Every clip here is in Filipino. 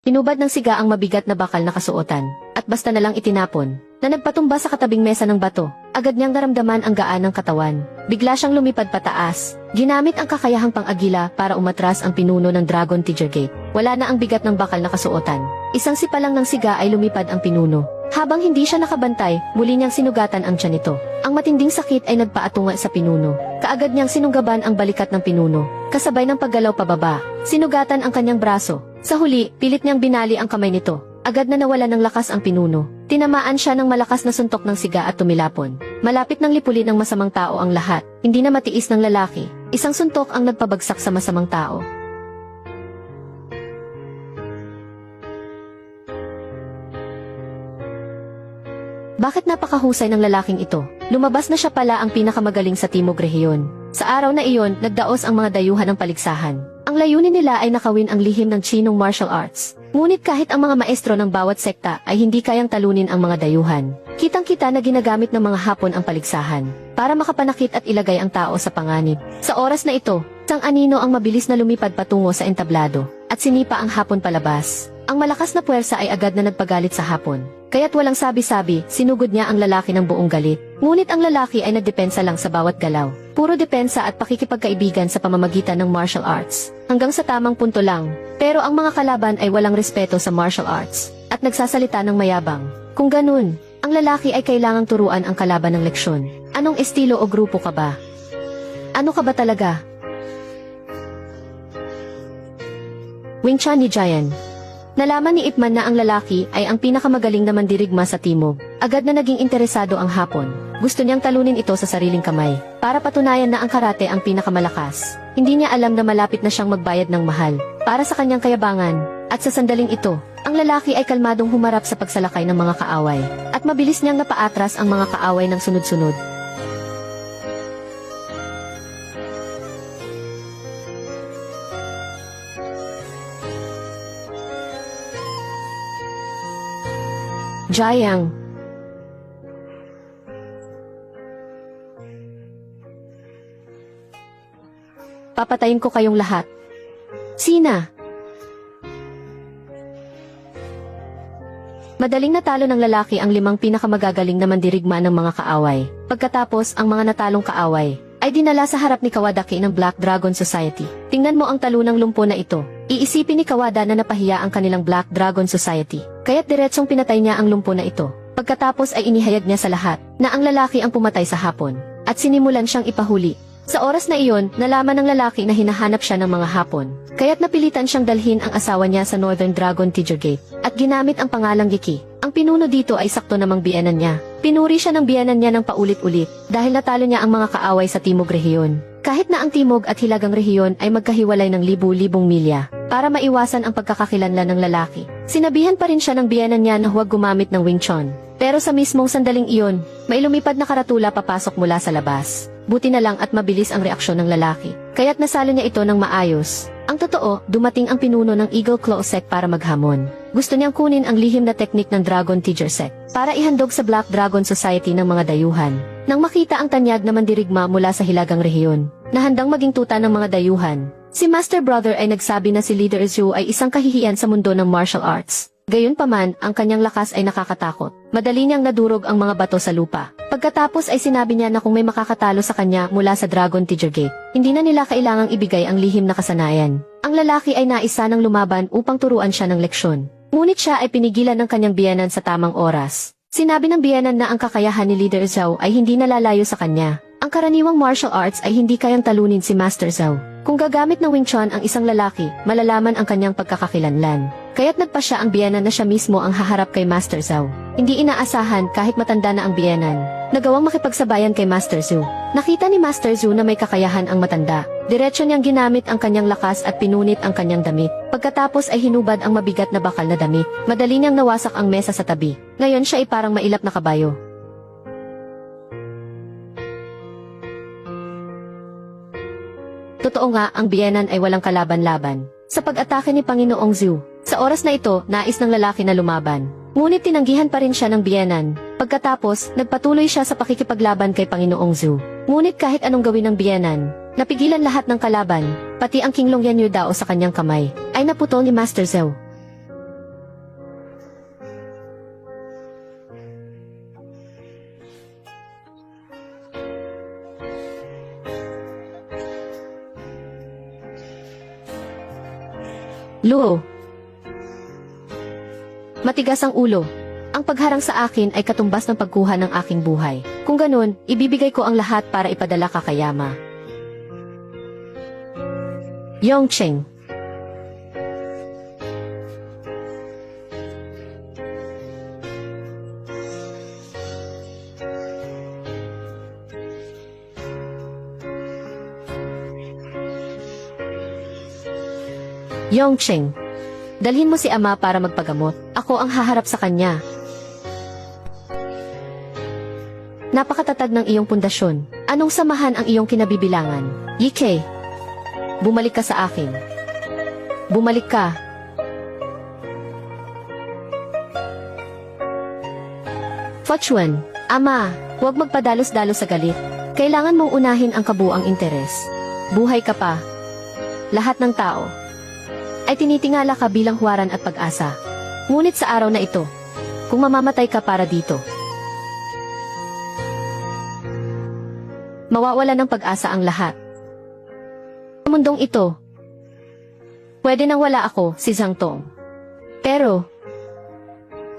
Hinubad ng siga ang mabigat na bakal na kasuotan, at basta na lang itinapon, na nagpatumba sa katabing mesa ng bato, agad niyang naramdaman ang gaan ng katawan. Bigla siyang lumipad pataas, ginamit ang kakayahang pang-agila para umatras ang pinuno ng Dragon Teacher Gate. Wala na ang bigat ng bakal na kasuotan. Isang sipa lang ng siga ay lumipad ang pinuno. Habang hindi siya nakabantay, muli niyang sinugatan ang tiyan nito. Ang matinding sakit ay nagpaatunga sa pinuno. Kaagad niyang sinunggaban ang balikat ng pinuno. Kasabay ng paggalaw pababa, sinugatan ang kanyang braso. Sa huli, pilit niyang binali ang kamay nito. Agad na nawala ng lakas ang pinuno. Tinamaan siya ng malakas na suntok ng siga at tumilapon. Malapit ng lipulin ng masamang tao ang lahat. Hindi na matiis ng lalaki. Isang suntok ang nagpabagsak sa masamang tao. Bakit napakahusay ng lalaking ito? Lumabas na siya pala ang pinakamagaling sa Timog Rehiyon. Sa araw na iyon, nagdaos ang mga dayuhan ng paligsahan. Ang layunin nila ay nakawin ang lihim ng Chinong martial arts. Ngunit kahit ang mga maestro ng bawat sekta ay hindi kayang talunin ang mga dayuhan. Kitang-kita na ginagamit ng mga Hapon ang paligsahan para makapanakit at ilagay ang tao sa panganib. Sa oras na ito, isang anino ang mabilis na lumipad patungo sa entablado at sinipa ang Hapon palabas. Ang malakas na puwersa ay agad na nagpagalit sa Hapon. Kaya't walang sabi-sabi, sinugod niya ang lalaki ng buong galit. Ngunit ang lalaki ay nagdepensa lang sa bawat galaw. Puro depensa at pakikipagkaibigan sa pamamagitan ng martial arts. Hanggang sa tamang punto lang. Pero ang mga kalaban ay walang respeto sa martial arts. At nagsasalita ng mayabang. Kung ganun, ang lalaki ay kailangang turuan ang kalaban ng leksyon. Anong estilo o grupo ka ba? Ano ka ba talaga? Wing Chun ni Giant Nalaman ni Ipman na ang lalaki ay ang pinakamagaling na mandirigma sa timog. Agad na naging interesado ang hapon. Gusto niyang talunin ito sa sariling kamay, para patunayan na ang karate ang pinakamalakas. Hindi niya alam na malapit na siyang magbayad ng mahal, para sa kanyang kayabangan. At sa sandaling ito, ang lalaki ay kalmadong humarap sa pagsalakay ng mga kaaway, at mabilis niyang napaatras ang mga kaaway ng sunod-sunod. Jayang. Papatayin ko kayong lahat. Sina? Madaling natalo ng lalaki ang limang pinakamagagaling na mandirigma ng mga kaaway. Pagkatapos, ang mga natalong kaaway ay dinala sa harap ni Kawadaki ng Black Dragon Society. Tingnan mo ang talunang lumpo na ito. Iisipin ni Kawada na napahiya ang kanilang Black Dragon Society. Kaya't diretsong pinatay niya ang lumpo na ito. Pagkatapos ay inihayag niya sa lahat na ang lalaki ang pumatay sa hapon. At sinimulan siyang ipahuli. Sa oras na iyon, nalaman ng lalaki na hinahanap siya ng mga hapon. Kaya't napilitan siyang dalhin ang asawa niya sa Northern Dragon Teacher Gate. At ginamit ang pangalang Giki. Ang pinuno dito ay sakto namang biyanan niya. Pinuri siya ng biyanan niya ng paulit-ulit dahil natalo niya ang mga kaaway sa Timog Rehiyon. Kahit na ang Timog at Hilagang Rehiyon ay magkahiwalay ng libu-libong milya, para maiwasan ang pagkakakilanlan ng lalaki. Sinabihan pa rin siya ng biyanan niya na huwag gumamit ng Wing Chun. Pero sa mismong sandaling iyon, may lumipad na karatula papasok mula sa labas. Buti na lang at mabilis ang reaksyon ng lalaki. Kaya't nasalo niya ito ng maayos. Ang totoo, dumating ang pinuno ng Eagle Claw Sect para maghamon. Gusto niyang kunin ang lihim na teknik ng Dragon Teacher Sect para ihandog sa Black Dragon Society ng mga dayuhan. Nang makita ang tanyag na mandirigma mula sa Hilagang Rehiyon, na handang maging tuta ng mga dayuhan, si Master Brother ay nagsabi na si Leader Zhu ay isang kahihiyan sa mundo ng martial arts. Gayunpaman, ang kanyang lakas ay nakakatakot. Madali niyang nadurog ang mga bato sa lupa. Pagkatapos ay sinabi niya na kung may makakatalo sa kanya mula sa Dragon Teacher Gate, hindi na nila kailangang ibigay ang lihim na kasanayan. Ang lalaki ay naisa ng lumaban upang turuan siya ng leksyon. Ngunit siya ay pinigilan ng kanyang biyanan sa tamang oras. Sinabi ng biyanan na ang kakayahan ni Leader Zhao ay hindi nalalayo sa kanya. Ang karaniwang martial arts ay hindi kayang talunin si Master Zhao. Kung gagamit ng Wing Chun ang isang lalaki, malalaman ang kanyang pagkakakilanlan. Kaya't nagpa siya ang biyanan na siya mismo ang haharap kay Master Zhao. Hindi inaasahan kahit matanda na ang biyanan. Nagawang makipagsabayan kay Master Zhu. Nakita ni Master Zhu na may kakayahan ang matanda. Diretso niyang ginamit ang kanyang lakas at pinunit ang kanyang damit. Pagkatapos ay hinubad ang mabigat na bakal na damit. Madali niyang nawasak ang mesa sa tabi. Ngayon siya ay parang mailap na kabayo. Totoo nga, ang biyenan ay walang kalaban-laban. Sa pag-atake ni Panginoong Zhu, sa oras na ito, nais ng lalaki na lumaban. Ngunit tinanggihan pa rin siya ng biyenan. Pagkatapos, nagpatuloy siya sa pakikipaglaban kay Panginoong Zhu. Ngunit kahit anong gawin ng biyenan, napigilan lahat ng kalaban, pati ang King Long Yan Yu Dao sa kanyang kamay, ay naputol ni Master Zhou. Luo. Matigas ang ulo. Ang pagharang sa akin ay katumbas ng pagkuha ng aking buhay. Kung ganun, ibibigay ko ang lahat para ipadala ka kay Yama. Yongcheng. Yongcheng. Dalhin mo si ama para magpagamot. Ako ang haharap sa kanya. Napakatatag ng iyong pundasyon. Anong samahan ang iyong kinabibilangan? Yike. Bumalik ka sa akin. Bumalik ka. Fortune, ama, huwag magpadalos-dalos sa galit. Kailangan mong unahin ang kabuang interes. Buhay ka pa. Lahat ng tao ay tinitingala ka bilang huwaran at pag-asa. Ngunit sa araw na ito, kung mamamatay ka para dito, mawawala ng pag-asa ang lahat. Sa mundong ito, pwede nang wala ako, si Zhang Tong. Pero,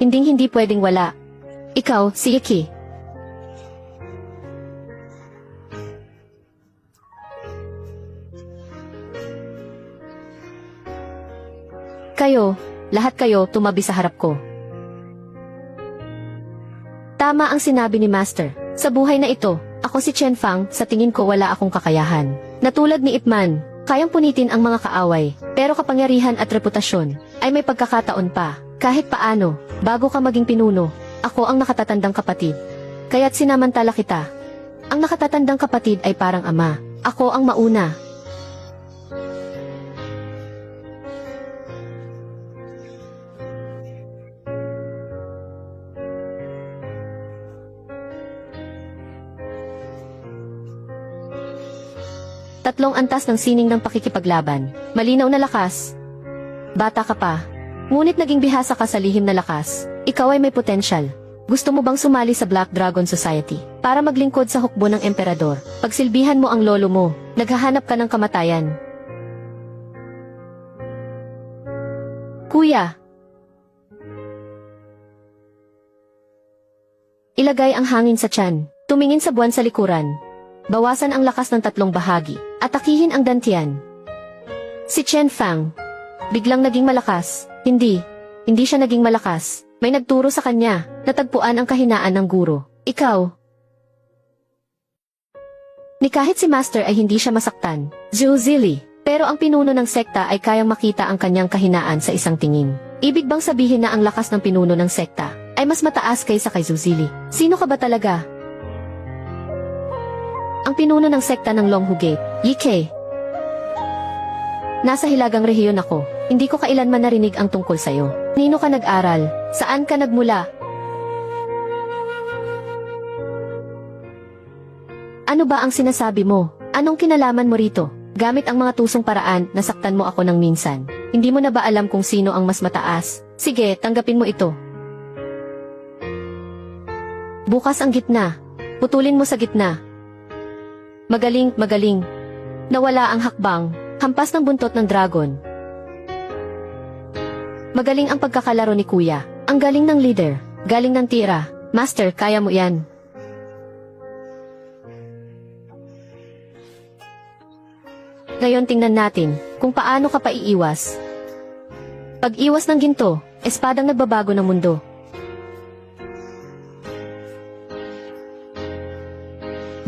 hinding hindi pwedeng wala. Ikaw, si Iki. Kayo, lahat kayo tumabi sa harap ko. Tama ang sinabi ni Master. Sa buhay na ito, ako si Chen Fang, sa tingin ko wala akong kakayahan. Natulad ni Ip Man, kayang punitin ang mga kaaway, pero kapangyarihan at reputasyon ay may pagkakataon pa. Kahit paano, bago ka maging pinuno, ako ang nakatatandang kapatid. Kaya't sinamantala kita. Ang nakatatandang kapatid ay parang ama. Ako ang mauna. Tatlong antas ng sining ng pakikipaglaban. Malinaw na lakas. Bata ka pa. Ngunit naging bihasa ka sa lihim na lakas. Ikaw ay may potensyal. Gusto mo bang sumali sa Black Dragon Society para maglingkod sa hukbo ng emperador? Pagsilbihan mo ang lolo mo, naghahanap ka ng kamatayan. Kuya, ilagay ang hangin sa tiyan, tumingin sa buwan sa likuran, Bawasan ang lakas ng tatlong bahagi. Atakihin ang dantian. Si Chen Fang. Biglang naging malakas. Hindi. Hindi siya naging malakas. May nagturo sa kanya. Natagpuan ang kahinaan ng guro. Ikaw. Ni kahit si Master ay hindi siya masaktan. Zhu Zili. Pero ang pinuno ng sekta ay kayang makita ang kanyang kahinaan sa isang tingin. Ibig bang sabihin na ang lakas ng pinuno ng sekta ay mas mataas kaysa kay Zuzili? Sino ka ba talaga? Ang pinuno ng sekta ng Longhu Gate, Yike. Nasa hilagang rehiyon ako. Hindi ko kailanman narinig ang tungkol sa'yo. Nino ka nag-aral? Saan ka nagmula? Ano ba ang sinasabi mo? Anong kinalaman mo rito? Gamit ang mga tusong paraan, nasaktan mo ako ng minsan. Hindi mo na ba alam kung sino ang mas mataas? Sige, tanggapin mo ito. Bukas ang gitna. Putulin mo sa gitna. Magaling, magaling. Nawala ang hakbang, hampas ng buntot ng dragon. Magaling ang pagkakalaro ni kuya. Ang galing ng leader. Galing ng tira. Master, kaya mo yan. Ngayon tingnan natin kung paano ka paiiwas. Pag-iwas ng ginto, espadang nagbabago ng mundo.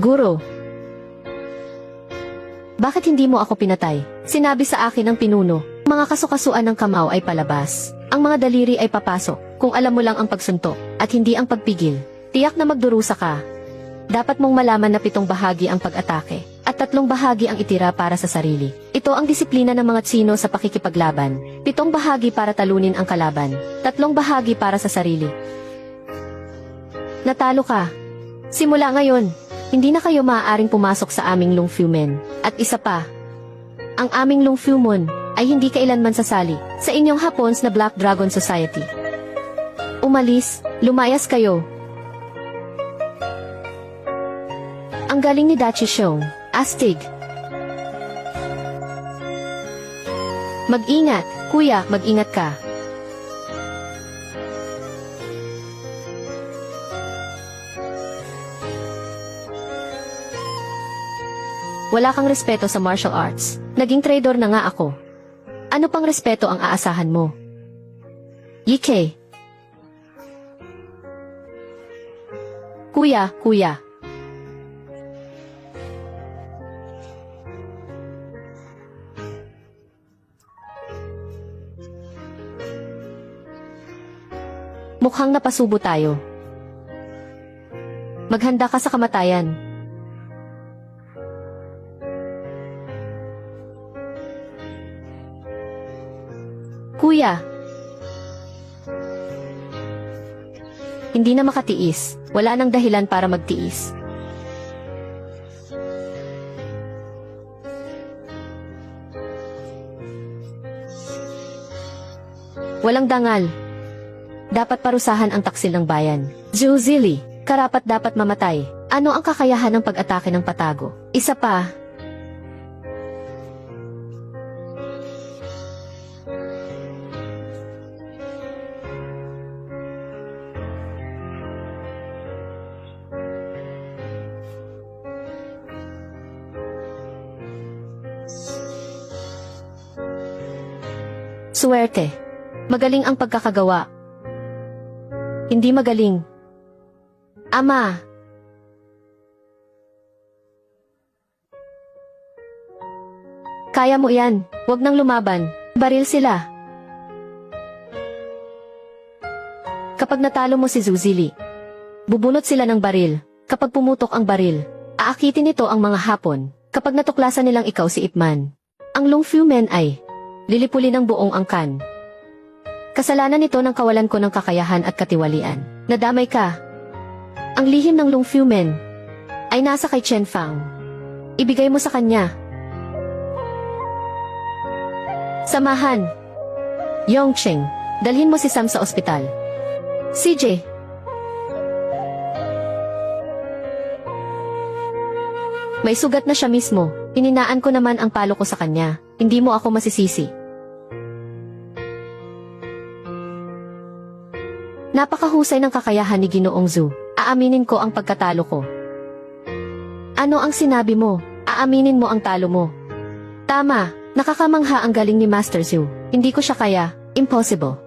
Guro, bakit hindi mo ako pinatay? Sinabi sa akin ng pinuno, mga kasukasuan ng kamao ay palabas. Ang mga daliri ay papasok, kung alam mo lang ang pagsuntok, at hindi ang pagpigil. Tiyak na magdurusa ka. Dapat mong malaman na pitong bahagi ang pag-atake, at tatlong bahagi ang itira para sa sarili. Ito ang disiplina ng mga tsino sa pakikipaglaban. Pitong bahagi para talunin ang kalaban, tatlong bahagi para sa sarili. Natalo ka. Simula ngayon, hindi na kayo maaaring pumasok sa aming Lungfumen. At isa pa, ang aming Lungfumon ay hindi kailanman sasali sa inyong Hapons na Black Dragon Society. Umalis, lumayas kayo. Ang galing ni Dachi Shong, astig. Mag-ingat Kuya, mag-ingat ka. Wala kang respeto sa martial arts. Naging trader na nga ako. Ano pang respeto ang aasahan mo? Yike. Kuya, kuya. Mukhang napasubo tayo. Maghanda ka sa kamatayan. Hindi na makatiis. Wala nang dahilan para magtiis. Walang dangal. Dapat parusahan ang taksil ng bayan. Zuzili, karapat dapat mamatay. Ano ang kakayahan ng pag-atake ng patago? Isa pa, Suwerte. Magaling ang pagkakagawa. Hindi magaling. Ama. Kaya mo yan. Huwag nang lumaban. Baril sila. Kapag natalo mo si Zuzili, bubunot sila ng baril. Kapag pumutok ang baril, aakitin nito ang mga hapon. Kapag natuklasan nilang ikaw si Ipman, ang Lungfu Men ay lilipuli ng buong angkan. Kasalanan nito ng kawalan ko ng kakayahan at katiwalian. Nadamay ka. Ang lihim ng Lungfu Men ay nasa kay Chen Fang. Ibigay mo sa kanya. Samahan. Yongcheng, dalhin mo si Sam sa ospital. CJ. May sugat na siya mismo. Ininaan ko naman ang palo ko sa kanya. Hindi mo ako masisisi. Napakahusay ng kakayahan ni Ginoong Zhu. Aaminin ko ang pagkatalo ko. Ano ang sinabi mo? Aaminin mo ang talo mo. Tama, nakakamangha ang galing ni Master Zhu. Hindi ko siya kaya, impossible.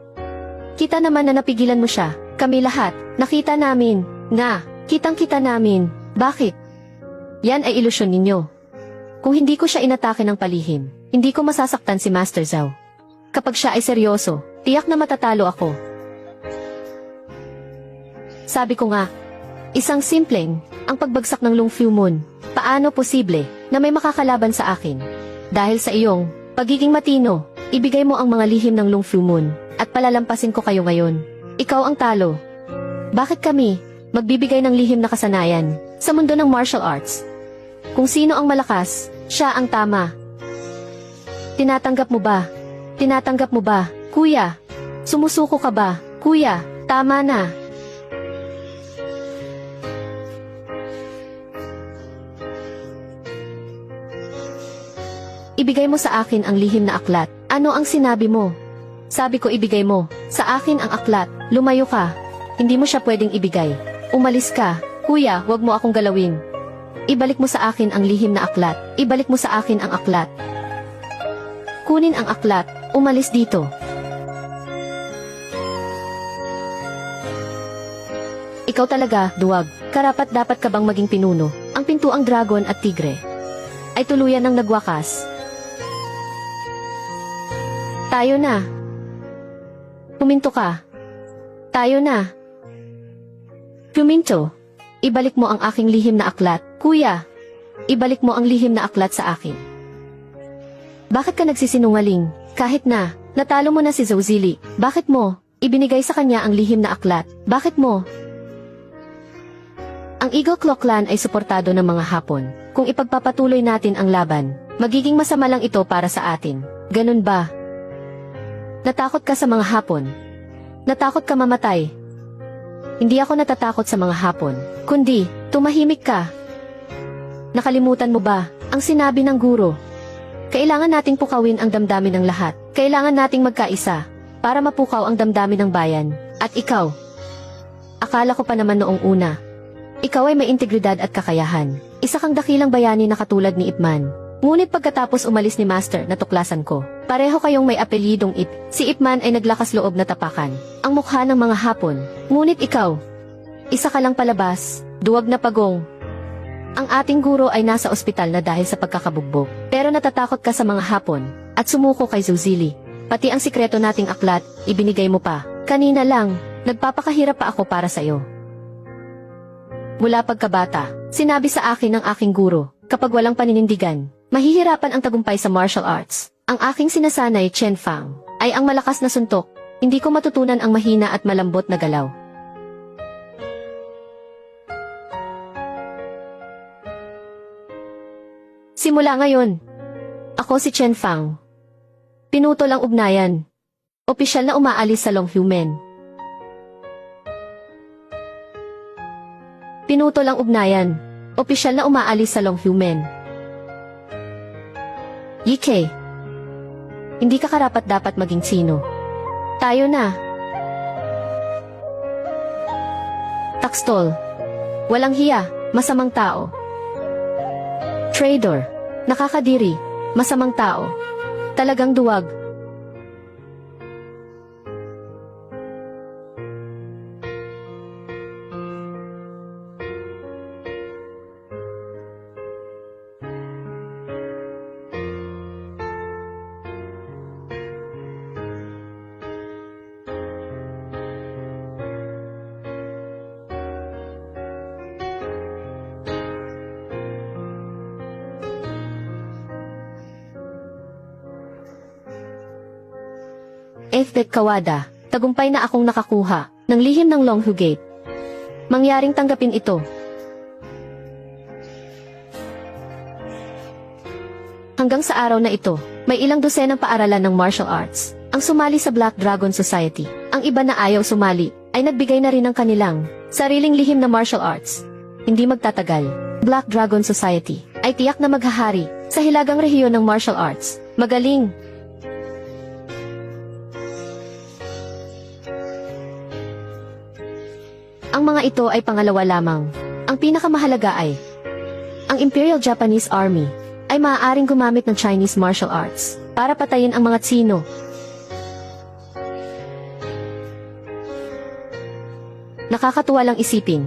Kita naman na napigilan mo siya. Kami lahat, nakita namin, na, kitang-kita namin. Bakit? Yan ay ilusyon ninyo. Kung hindi ko siya inatake ng palihim, hindi ko masasaktan si Master Zhao. Kapag siya ay seryoso, tiyak na matatalo ako. Sabi ko nga, isang simpleng, ang pagbagsak ng Lungfu Moon. Paano posible na may makakalaban sa akin? Dahil sa iyong pagiging matino, ibigay mo ang mga lihim ng Lungfu Moon at palalampasin ko kayo ngayon. Ikaw ang talo. Bakit kami magbibigay ng lihim na kasanayan sa mundo ng martial arts? Kung sino ang malakas, siya ang tama. Tinatanggap mo ba? Tinatanggap mo ba, kuya? Sumusuko ka ba, kuya? Tama na. Ibigay mo sa akin ang lihim na aklat. Ano ang sinabi mo? Sabi ko ibigay mo. Sa akin ang aklat. Lumayo ka. Hindi mo siya pwedeng ibigay. Umalis ka. Kuya, wag mo akong galawin. Ibalik mo sa akin ang lihim na aklat. Ibalik mo sa akin ang aklat. Kunin ang aklat. Umalis dito. Ikaw talaga, duwag. Karapat dapat ka bang maging pinuno? Ang pintuang dragon at tigre ay tuluyan ng nagwakas. Tayo na. Puminto ka. Tayo na. Puminto. Ibalik mo ang aking lihim na aklat. Kuya, ibalik mo ang lihim na aklat sa akin. Bakit ka nagsisinungaling? Kahit na, natalo mo na si Zozili. Bakit mo, ibinigay sa kanya ang lihim na aklat? Bakit mo? Ang Eagle Claw Clan ay suportado ng mga Hapon. Kung ipagpapatuloy natin ang laban, magiging masama lang ito para sa atin. Ganun ba? Natakot ka sa mga Hapon. Natakot ka mamatay. Hindi ako natatakot sa mga Hapon, kundi tumahimik ka. Nakalimutan mo ba ang sinabi ng guro? Kailangan nating pukawin ang damdamin ng lahat. Kailangan nating magkaisa para mapukaw ang damdamin ng bayan. At ikaw, akala ko pa naman noong una, ikaw ay may integridad at kakayahan. Isa kang dakilang bayani na katulad ni Ipman. Ngunit pagkatapos umalis ni Master, natuklasan ko. Pareho kayong may apelyidong Ip. Si Ipman ay naglakas loob na tapakan. Ang mukha ng mga hapon. Ngunit ikaw, isa ka lang palabas, duwag na pagong. Ang ating guro ay nasa ospital na dahil sa pagkakabugbog. Pero natatakot ka sa mga hapon at sumuko kay Zuzili. Pati ang sikreto nating aklat, ibinigay mo pa. Kanina lang, nagpapakahirap pa ako para sa iyo. Mula pagkabata, sinabi sa akin ng aking guro, kapag walang paninindigan, mahihirapan ang tagumpay sa martial arts. Ang aking sinasanay, Chen Fang, ay ang malakas na suntok. Hindi ko matutunan ang mahina at malambot na galaw. Simula ngayon, ako si Chen Fang. Pinutol ang ugnayan. Opisyal na umaalis sa Long Human. Pinutol ang ugnayan. Opisyal na umaalis sa Long Human. Yike. Hindi ka karapat dapat maging sino. Tayo na. Taxtol. Walang hiya, masamang tao. Trader. Nakakadiri, masamang tao. Talagang duwag. Efbet Kawada, tagumpay na akong nakakuha ng lihim ng Longhu Gate. Mangyaring tanggapin ito. Hanggang sa araw na ito, may ilang dosenang paaralan ng martial arts ang sumali sa Black Dragon Society. Ang iba na ayaw sumali ay nagbigay na rin ng kanilang sariling lihim na martial arts. Hindi magtatagal, Black Dragon Society ay tiyak na maghahari sa hilagang rehiyon ng martial arts. Magaling, Mga ito ay pangalawa lamang. Ang pinakamahalaga ay, ang Imperial Japanese Army ay maaaring gumamit ng Chinese martial arts para patayin ang mga Tsino. Nakakatuwa lang isipin.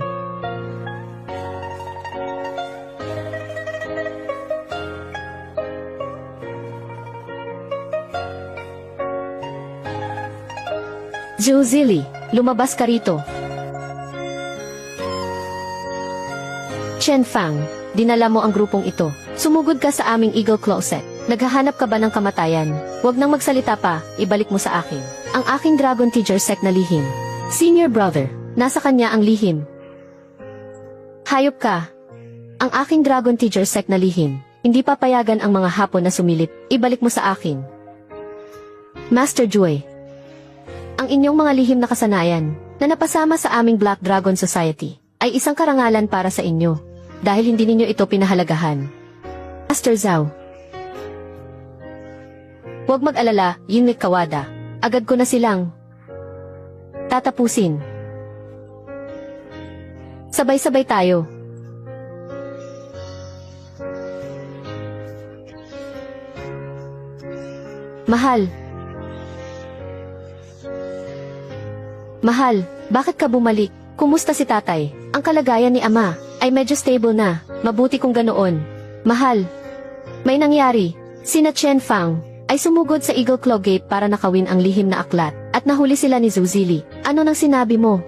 Zuzili, lumabas ka rito. Chen Fang, dinala mo ang grupong ito. Sumugod ka sa aming Eagle Closet. Naghahanap ka ba ng kamatayan? Huwag nang magsalita pa, ibalik mo sa akin. Ang aking Dragon Teacher Sect na lihim. Senior brother, nasa kanya ang lihim. Hayop ka. Ang aking Dragon Teacher Sect na lihim. Hindi papayagan ang mga hapon na sumilip. Ibalik mo sa akin. Master Joy. Ang inyong mga lihim na kasanayan na napasama sa aming Black Dragon Society ay isang karangalan para sa inyo dahil hindi ninyo ito pinahalagahan. Master Zhao. Huwag mag-alala, Yingnik Kawada. Agad ko na silang tatapusin. Sabay-sabay tayo. Mahal. Mahal, bakit ka bumalik? Kumusta si tatay? Ang kalagayan ni ama ay medyo stable na. Mabuti kung ganoon. Mahal. May nangyari. Sina Chen Fang ay sumugod sa Eagle Claw Gate para nakawin ang lihim na aklat at nahuli sila ni Zuzili. Ano nang sinabi mo?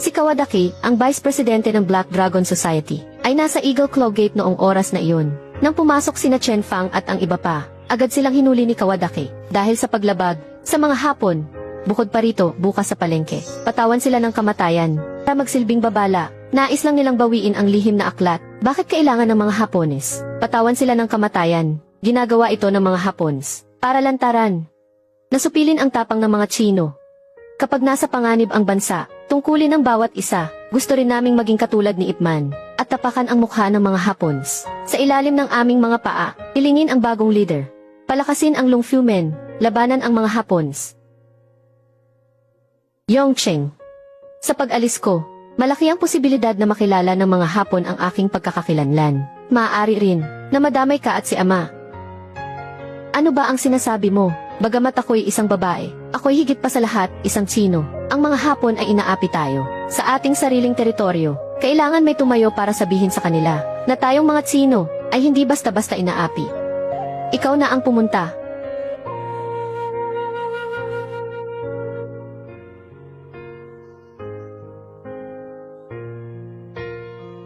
Si Kawadaki, ang Vice Presidente ng Black Dragon Society, ay nasa Eagle Claw Gate noong oras na iyon. Nang pumasok sina Chen Fang at ang iba pa, agad silang hinuli ni Kawadaki dahil sa paglabag sa mga hapon Bukod pa rito, bukas sa palengke, patawan sila ng kamatayan. Para magsilbing babala, nais lang nilang bawiin ang lihim na aklat. Bakit kailangan ng mga Hapones? Patawan sila ng kamatayan. Ginagawa ito ng mga Hapons. Para lantaran. Nasupilin ang tapang ng mga Chino. Kapag nasa panganib ang bansa, tungkulin ng bawat isa, gusto rin naming maging katulad ni Ipman, at tapakan ang mukha ng mga Hapons. Sa ilalim ng aming mga paa, ilingin ang bagong leader. Palakasin ang Lungfumen, labanan ang mga Hapons. Yongcheng. Sa pag-alis ko, malaki ang posibilidad na makilala ng mga Hapon ang aking pagkakakilanlan. Maaari rin na madamay ka at si Ama. Ano ba ang sinasabi mo? Bagamat ako'y isang babae, ako'y higit pa sa lahat, isang Tsino. Ang mga Hapon ay inaapi tayo. Sa ating sariling teritoryo, kailangan may tumayo para sabihin sa kanila na tayong mga Tsino ay hindi basta-basta inaapi. Ikaw na ang pumunta.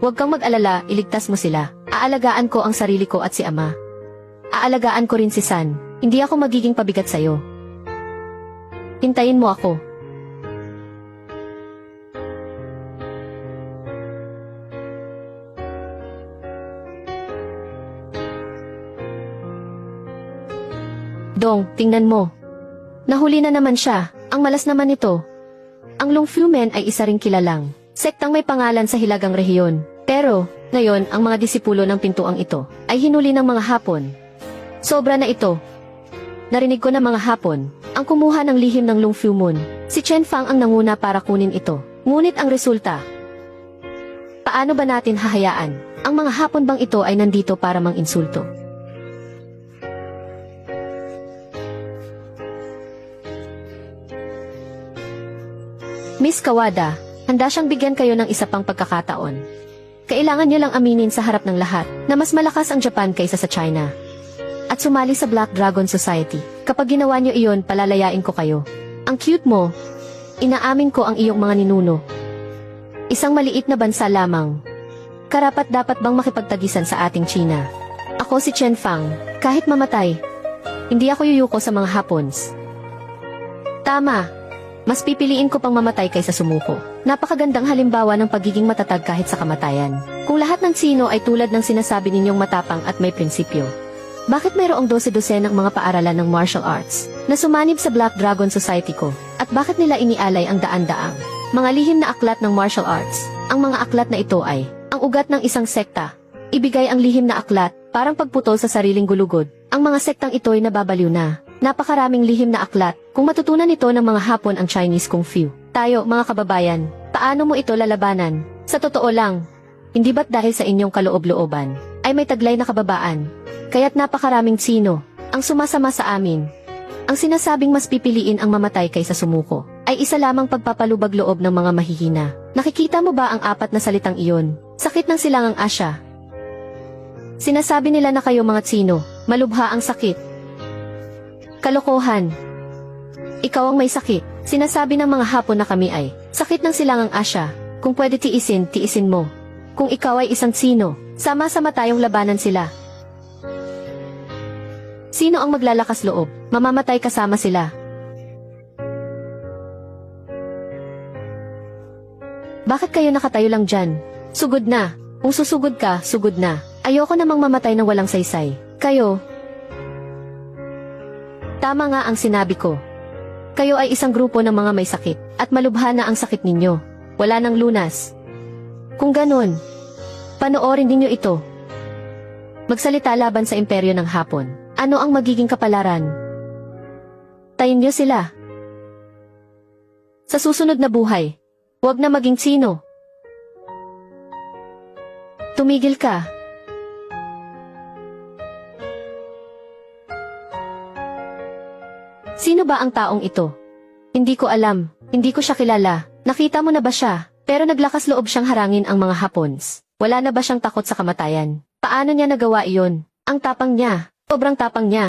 Huwag kang mag-alala, iligtas mo sila. Aalagaan ko ang sarili ko at si Ama. Aalagaan ko rin si San. Hindi ako magiging pabigat sa'yo. Hintayin mo ako. Dong, tingnan mo. Nahuli na naman siya. Ang malas naman ito. Ang Longfumen ay isa ring kilalang. Sektang may pangalan sa Hilagang Rehiyon. Pero, ngayon, ang mga disipulo ng pintuang ito ay hinuli ng mga Hapon. Sobra na ito. Narinig ko na mga Hapon, ang kumuha ng lihim ng Lungfu Moon. Si Chen Fang ang nanguna para kunin ito. Ngunit ang resulta, paano ba natin hahayaan? Ang mga Hapon bang ito ay nandito para mang insulto? Miss Kawada, handa siyang bigyan kayo ng isa pang pagkakataon. Kailangan niyo lang aminin sa harap ng lahat na mas malakas ang Japan kaysa sa China. At sumali sa Black Dragon Society. Kapag ginawa niyo iyon, palalayain ko kayo. Ang cute mo. Inaamin ko ang iyong mga ninuno. Isang maliit na bansa lamang. Karapat dapat bang makipagtagisan sa ating China? Ako si Chen Fang. Kahit mamatay, hindi ako yuyuko sa mga Hapons. Tama, mas pipiliin ko pang mamatay kaysa sumuko. Napakagandang halimbawa ng pagiging matatag kahit sa kamatayan. Kung lahat ng sino ay tulad ng sinasabi ninyong matapang at may prinsipyo. Bakit mayroong dose-dose ng mga paaralan ng martial arts na sumanib sa Black Dragon Society ko? At bakit nila inialay ang daan-daang? Mga lihim na aklat ng martial arts. Ang mga aklat na ito ay ang ugat ng isang sekta. Ibigay ang lihim na aklat, parang pagputol sa sariling gulugod. Ang mga sektang ito ay nababaliw na. Napakaraming lihim na aklat. Kung matutunan ito ng mga Hapon ang Chinese Kung Fu. Tayo, mga kababayan, paano mo ito lalabanan? Sa totoo lang, hindi ba't dahil sa inyong kaloob-looban, ay may taglay na kababaan? Kaya't napakaraming sino, ang sumasama sa amin. Ang sinasabing mas pipiliin ang mamatay kaysa sumuko, ay isa lamang pagpapalubag loob ng mga mahihina. Nakikita mo ba ang apat na salitang iyon? Sakit ng silangang asya. Sinasabi nila na kayo mga tsino, malubha ang sakit. Kalokohan. Ikaw ang may sakit. Sinasabi ng mga hapon na kami ay, sakit ng silangang asya. Kung pwede tiisin, tiisin mo. Kung ikaw ay isang sino, sama-sama tayong labanan sila. Sino ang maglalakas loob? Mamamatay kasama sila. Bakit kayo nakatayo lang dyan? Sugod na. Kung susugod ka, sugod na. Ayoko namang mamatay ng walang saysay. Kayo. Tama nga ang sinabi ko. Kayo ay isang grupo ng mga may sakit, at malubha na ang sakit ninyo. Wala nang lunas. Kung ganon, panoorin ninyo ito. Magsalita laban sa imperyo ng Hapon. Ano ang magiging kapalaran? Tayin niyo sila. Sa susunod na buhay, huwag na maging sino. Tumigil ka. Sino ba ang taong ito? Hindi ko alam. Hindi ko siya kilala. Nakita mo na ba siya? Pero naglakas loob siyang harangin ang mga Hapons. Wala na ba siyang takot sa kamatayan? Paano niya nagawa iyon? Ang tapang niya. Sobrang tapang niya.